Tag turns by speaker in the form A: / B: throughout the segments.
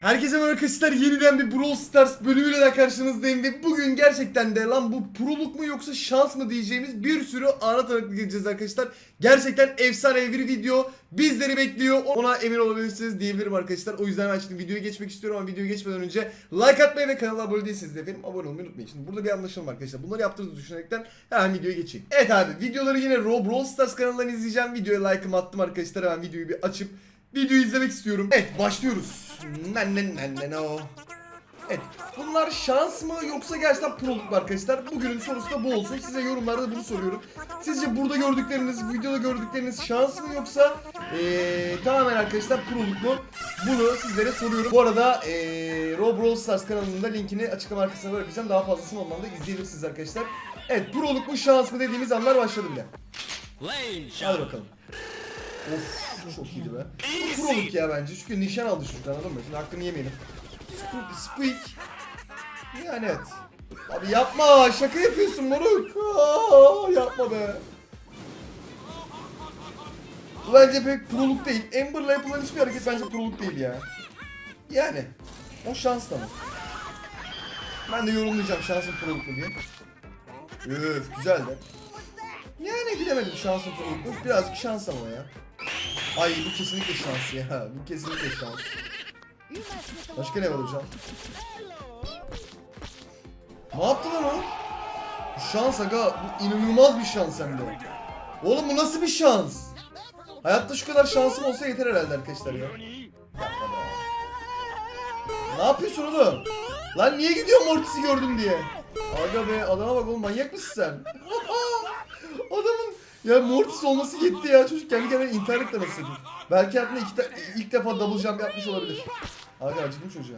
A: Herkese merhaba arkadaşlar yeniden bir Brawl Stars bölümüyle de karşınızdayım ve bugün gerçekten de lan bu proluk mu yoksa şans mı diyeceğimiz bir sürü ana tanıklık edeceğiz arkadaşlar. Gerçekten efsane bir video bizleri bekliyor ona emin olabilirsiniz diyebilirim arkadaşlar. O yüzden ben şimdi videoya geçmek istiyorum ama videoya geçmeden önce like atmayı ve kanala abone değilseniz de efendim abone olmayı unutmayın. Şimdi burada bir anlaşalım arkadaşlar bunları yaptığınızı düşünerekten hemen videoya geçeyim. Evet abi videoları yine Raw Brawl Stars kanalından izleyeceğim. Videoya like'ımı attım arkadaşlar hemen videoyu bir açıp Videoyu izlemek istiyorum. Evet başlıyoruz. Ne ne ne ne ne o. Evet bunlar şans mı yoksa gerçekten proluk mu arkadaşlar? Bugünün sorusu da bu olsun. Size yorumlarda bunu soruyorum. Sizce burada gördükleriniz, videoda gördükleriniz şans mı yoksa ee, tamamen arkadaşlar proluk mu? Bunu sizlere soruyorum. Bu arada ee, Raw Brawl Stars kanalının da linkini açıklama arkasına bırakacağım. Daha fazlasını ondan da izleyebilirsiniz arkadaşlar. Evet proluk mu şans mı dediğimiz anlar başladı bile. Hadi bakalım. Of çok iyiydi be. Proluk ya bence çünkü nişan aldı çocuk anladın mı? Şimdi hakkını yemeyelim. Squeak. Yani evet. Abi yapma şaka yapıyorsun moruk. Aa, yapma be. Bu bence pek proluk değil. Amber'la yapılan hiçbir hareket bence proluk değil ya. Yani. O şans da mı? Ben de yorumlayacağım şansın proluk mu diye. Üf güzel de. Yani bilemedim şansın proluk. Birazcık şans ama ya. Ay bu kesinlikle şans ya. Bu kesinlikle şans. Başka ne var hocam? Ne yaptı lan o? Bu şans aga. Bu inanılmaz bir şans hem de. Oğlum bu nasıl bir şans? Hayatta şu kadar şansım olsa yeter herhalde arkadaşlar ya. Ne yapıyorsun oğlum? Lan niye gidiyor Mortis'i gördüm diye? Aga be adama bak oğlum manyak mısın sen? Ya Mortis olması yetti ya çocuk kendi kendine intihar satayım. Belki hayatında iki de- ilk defa double jump yapmış olabilir. Aga acıdım çocuğa.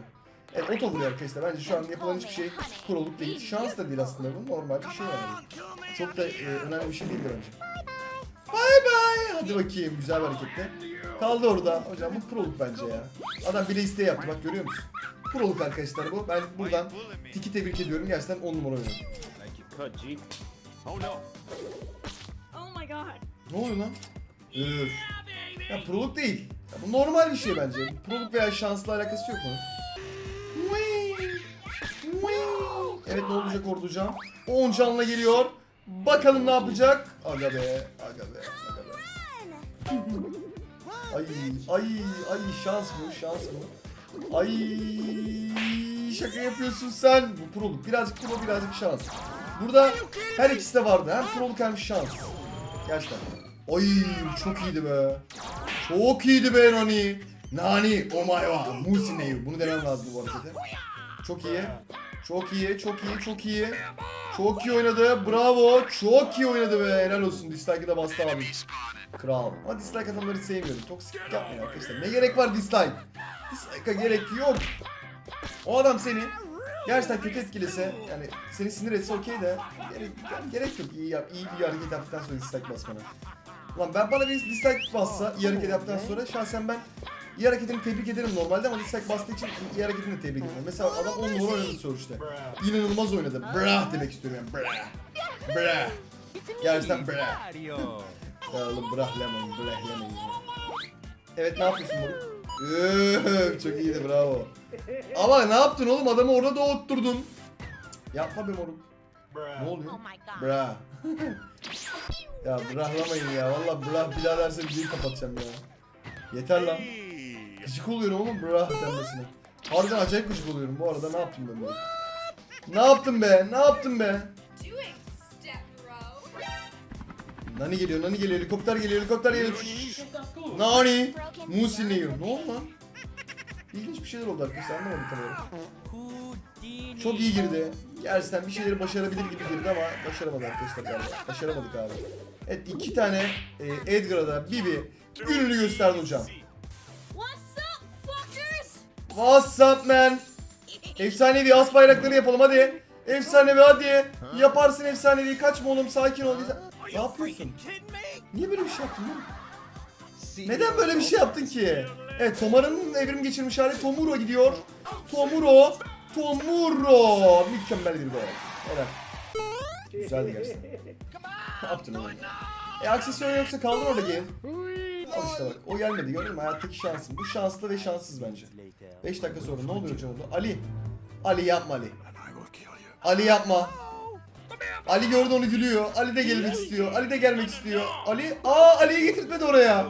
A: Evet oto vuruyor arkadaşlar. Bence şu an yapılan hiçbir şey proluk değil. Şans da değil aslında bu. Normal bir şey yani. Çok da e, önemli bir şey değildir bence. Bay bay. Hadi bakayım güzel bir hareketti. Kaldı orada. Hocam bu proluk bence ya. Adam bile isteği yaptı bak görüyor musun? Proluk arkadaşlar bu. Ben buradan Tiki tebrik ediyorum. Gerçekten 10 numara oynadı.
B: Oh no.
A: Ne oluyor lan? Üf. Ya proluk değil. Ya bu normal bir şey bence. Proluk veya şansla alakası yok mu? Evet ne olacak orada hocam? 10 canla geliyor. Bakalım ne yapacak? Aga be, aga be, aga be. Ay, ay, ay şans mı, şans mı? Ay, şaka yapıyorsun sen. Bu proluk. Birazcık pro, birazcık şans. Burada her ikisi de vardı. Hem proluk hem şans. Gerçekten. Ay çok iyiydi be. Çok iyiydi be Nani. Nani oh my god. Musi Neyu. Bunu demem lazım bu harekete. Çok iyi. Çok iyi, çok iyi, çok iyi. Çok iyi oynadı. Bravo. Çok iyi oynadı be. Helal olsun. Dislike'ı da bastı abi. Kral. Ama dislike atanları sevmiyorum. Toksik yapmayın arkadaşlar. Ne gerek var dislike? Dislike'a gerek yok. O adam seni gerçekten kötü etkilese yani seni sinir etse okey de gerek, gerek yok iyi yap iyi bir hareket yaptıktan sonra dislike basmana. Lan ben bana bir dislike bassa iyi hareket yaptıktan sonra şahsen ben iyi hareketini tebrik ederim normalde ama dislike bastığı için iyi hareketini de tebrik ederim. Mesela adam 10 numara oynadı sonuçta. İnanılmaz oynadı. Brah demek istiyorum yani. Brah. Brah. Gerçekten brah. Ya oğlum brah lemon, brah lemon. Evet ne yapıyorsun moruk? Çok iyiydi bravo. Ama ne yaptın oğlum adamı orada doğutturdun. Yapma be moruk. Ne oluyor?
C: Oh.
A: Bra. ya brahlamayın ya. Valla brah bir daha derse videoyu kapatacağım ya. Yeter lan. Gıcık oluyorum oğlum brah denmesine. Harbiden acayip gıcık oluyorum bu arada ne yaptım ben böyle? Ne yaptım be? Ne yaptım be? Nani geliyor, Nani geliyor, helikopter geliyor, helikopter geliyor. Nani? Musi ne? Ne oldu lan? İlginç bir şeyler oldu arkadaşlar anlamadım tam olarak. Çok iyi girdi. Gerçekten bir şeyleri başarabilir gibi girdi ama başaramadı arkadaşlar galiba. Başaramadık abi. Evet iki tane e, Edgar'a da Bibi gününü gösterdi hocam.
C: What's up, fuckers?
A: What's up man? Efsanevi as bayrakları yapalım hadi. Efsanevi hadi. Yaparsın efsanevi kaçma oğlum sakin ol. Ne yapıyorsun? Niye böyle bir şey yaptın lan? Neden böyle bir şey yaptın ki? Evet Tomara'nın evrim geçirmiş hali Tomuro gidiyor. Tomuro. Tomuro. Mükemmel bir gol. Helal. Güzeldi gerçekten. ne yaptın oğlum? E aksesuar yoksa kaldır orada game. Al işte bak. O gelmedi gördün mü? Hayattaki şansın. Bu şanslı ve şanssız bence. 5 dakika sonra ne oluyor hocam orada? Ali. Ali yapma Ali. Ali yapma. Ali gördü onu gülüyor. Ali de gelmek istiyor. Ali de gelmek istiyor. Ali, aa Ali'yi getirtmedi oraya.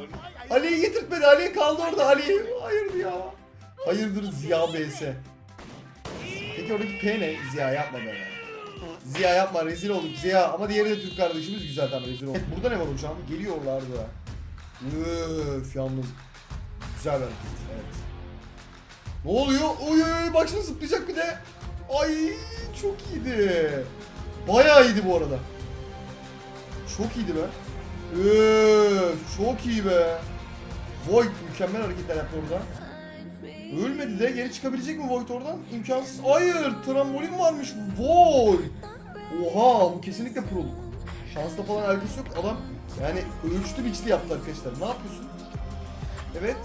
A: Ali'yi getirtmedi. Ali kaldı orada. Ali, hayır ya. Hayırdır Ziya BS. Peki oradaki P ne? Ziya yapma be. Ziya yapma rezil olduk Ziya. Ama diğeri de Türk kardeşimiz güzel tamam rezil olduk. Burada ne var hocam? Geliyorlardı. Öf yalnız. Güzel bir. Evet. Ne oluyor? Oy oy oy bak şimdi zıplayacak bir de. Ay çok iyiydi. Bayağı iyiydi bu arada. Çok iyiydi be. Öf çok iyi be. Void mükemmel hareketler yaptı orada. Ölmedi de geri çıkabilecek mi Void oradan? İmkansız. Hayır trambolin varmış. Void. Oha bu kesinlikle proluk. Şansla falan alakası yok. Adam yani ölçtü biçti yaptı arkadaşlar. Ne yapıyorsun? Evet.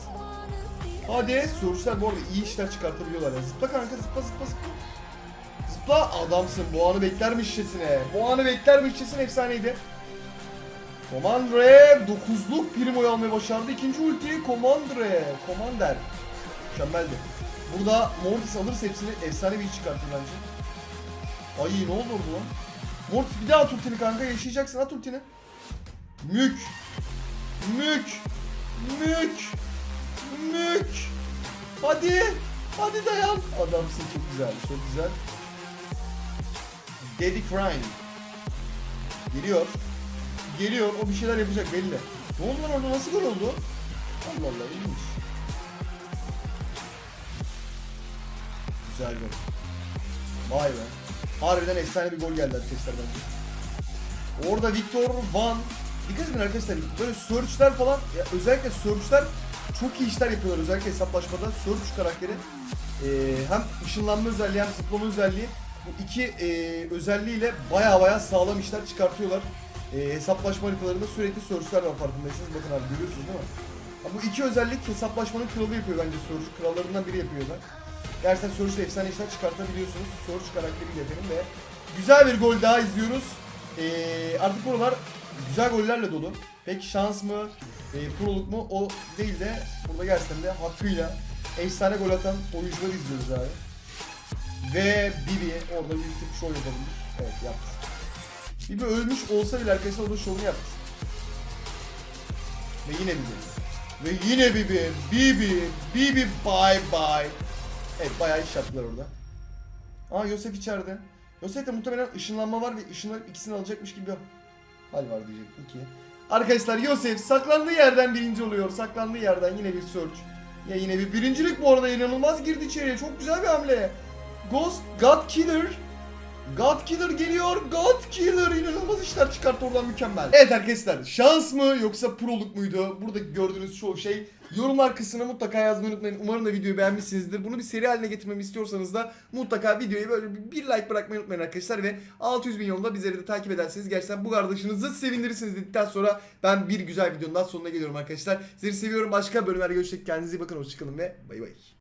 A: Hadi Surge'ler bu arada iyi işler çıkartabiliyorlar ya. Zıpla kanka zıpla zıpla zıpla. Zıpla adamsın. Bu anı beklermiş şişesine. Bu anı beklermiş şişesine efsaneydi. Comandre 9'luk primoyu almayı başardı. İkinci ulti Comandre. Commander. Mükemmeldi. Burada Mortis alırsa hepsini efsane bir iş çıkartır bence. Ay ne oldu orada lan? Mortis bir daha at ultini kanka yaşayacaksın at ultini. Mük. Mük. Mük. Mük. Hadi. Hadi dayan. Adamsın çok güzel. Çok güzel. Daddy Crime. Geliyor. Geliyor. O bir şeyler yapacak belli. Ne oldu lan orada? Nasıl gol oldu? Allah Allah iyiymiş. Güzel gol. Vay be. Harbiden efsane bir gol geldi arkadaşlar bence. Orada Victor Van Dikkat edin arkadaşlar böyle search'ler falan ya özellikle search'ler çok iyi işler yapıyorlar özellikle hesaplaşmada search karakteri e, hem ışınlanma özelliği hem zıplama özelliği bu iki e, özelliğiyle baya baya sağlam işler çıkartıyorlar. E, hesaplaşma haritalarında sürekli search'ler var farkındaysanız bakın abi görüyorsunuz değil mi? Ha, bu iki özellik hesaplaşmanın kralı yapıyor bence search krallarından biri yapıyorlar. Gerçekten Surge'da efsane işler çıkartabiliyorsunuz. Surge karakteriyle efendim ve güzel bir gol daha izliyoruz. Ee, artık buralar güzel gollerle dolu. Peki şans mı, e, proluk mu o değil de burada gerçekten de hakkıyla efsane gol atan oyuncuları izliyoruz abi. Ve Bibi orada bir tık şov yapabilir. Evet yaptı. Bibi ölmüş olsa bile arkadaşlar orada şovunu yaptı. Ve yine Bibi. Ve yine Bibi. Bibi. Bibi bye bye. Evet bayağı iş yaptılar orada. Aa Yosef içeride. Yosef'te muhtemelen ışınlanma var ve ışınlanıp ikisini alacakmış gibi hal var diyecektim ki. Arkadaşlar Yosef saklandığı yerden birinci oluyor. Saklandığı yerden yine bir search. Ya yine bir birincilik bu arada inanılmaz girdi içeriye. Çok güzel bir hamle. Ghost God Killer. God Killer geliyor. God Killer inanılmaz işler çıkarttı oradan mükemmel. Evet arkadaşlar şans mı yoksa proluk muydu? Burada gördüğünüz çoğu şey yorumlar kısmına mutlaka yazmayı unutmayın. Umarım da videoyu beğenmişsinizdir. Bunu bir seri haline getirmemi istiyorsanız da mutlaka videoyu böyle bir like bırakmayı unutmayın arkadaşlar. Ve 600 bin yolunda bizleri de takip ederseniz gerçekten bu kardeşinizi sevindirirsiniz dedikten sonra ben bir güzel videonun daha sonuna geliyorum arkadaşlar. Sizleri seviyorum. Başka bölümlerde görüşecek. Kendinize iyi bakın. Hoşçakalın ve bay bay.